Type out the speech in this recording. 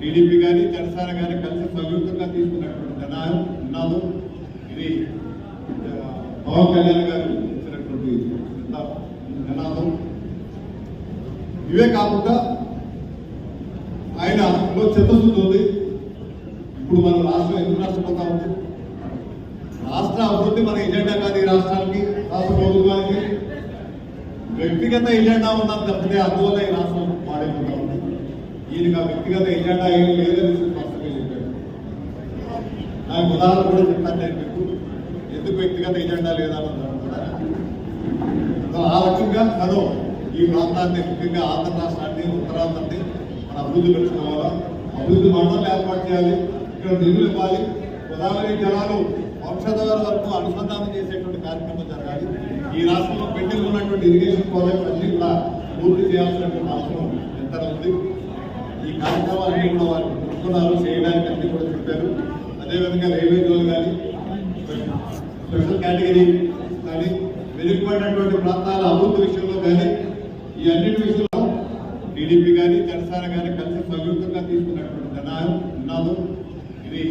TDP కానీ జనసేన కానీ కలిసి సంయుక్తంగా తీసుకున్నటువంటి నిర్ణయం ఉన్నాను ఇది పవన్ కళ్యాణ్ గారు ఇచ్చినటువంటి నినా- నినాదం ఇవే కాకుండా ఆయన లో చిత్తశుద్ధి ఉంది. ఇప్పుడు మన రాష్ట్రం ఎందుకు నష్టపోతా ఉంది? రాష్ట్ర అభివృద్ధి మన ఎజెండా కాదు ఈ రాష్ట్రానికి రాష్ట్ర ప్రభుత్వానికి. వ్యక్తిగత ఎజెండా ఉన్నది తప్పితే అందువల్ల ఈ రాష్ట్రం పాడైపోతా దీనికి నా వ్యక్తిగత ఎజెండా ఏం లేదని స్పష్టంగా చెప్పాడు నాకు ఉదాహరణ కూడా చెప్తాను నేను మీకు. ఎందుకు వ్యక్తిగత ఎజెండా లేదన్నది కూడా ఆ రకంగా తను ఈ ప్రాంతాన్ని ముఖ్యంగా ఆంధ్ర రాష్ట్రాన్ని ఉత్తరాంధ్రాన్ని మన అభివృద్ధి పెంచుకోవాలా అభివృద్ధి మండలం ఏర్పాటు చేయాలి ఇక్కడ నిధులు ఇవ్వాలి. గోదావరి జలాలు ఔషధాల వరకు అనుసంధానం చేసేటువంటి కార్యక్రమం జరగాలి. ఈ రాష్ట్రంలో పెండింగ్ ఉన్నటువంటి ఇరిగేషన్ ప్రాజెక్టులు అన్ని కూడా పూర్తి చేయాల్సినటువంటి అవసరం ఎంత ఉంది. ఈ కార్యక్రమాలన్నీ కూడా వారు పెట్టుకున్నారు చేయడానికి అన్ని కూడా చెప్పారు. అదేవిధంగా రైల్వే జోన్ కానీ స్పెషల్ కేటగిరీ కానీ వెనుకబడినటువంటి ప్రాంతాల అభివృద్ధి విషయంలో కానీ ఈ అన్నిటి విషయంలో టీడీపీ కానీ జనసేన కానీ కలిసి సంయుక్తంగా తీసుకున్నటువంటి నిర్ణయం నినాదం ఇది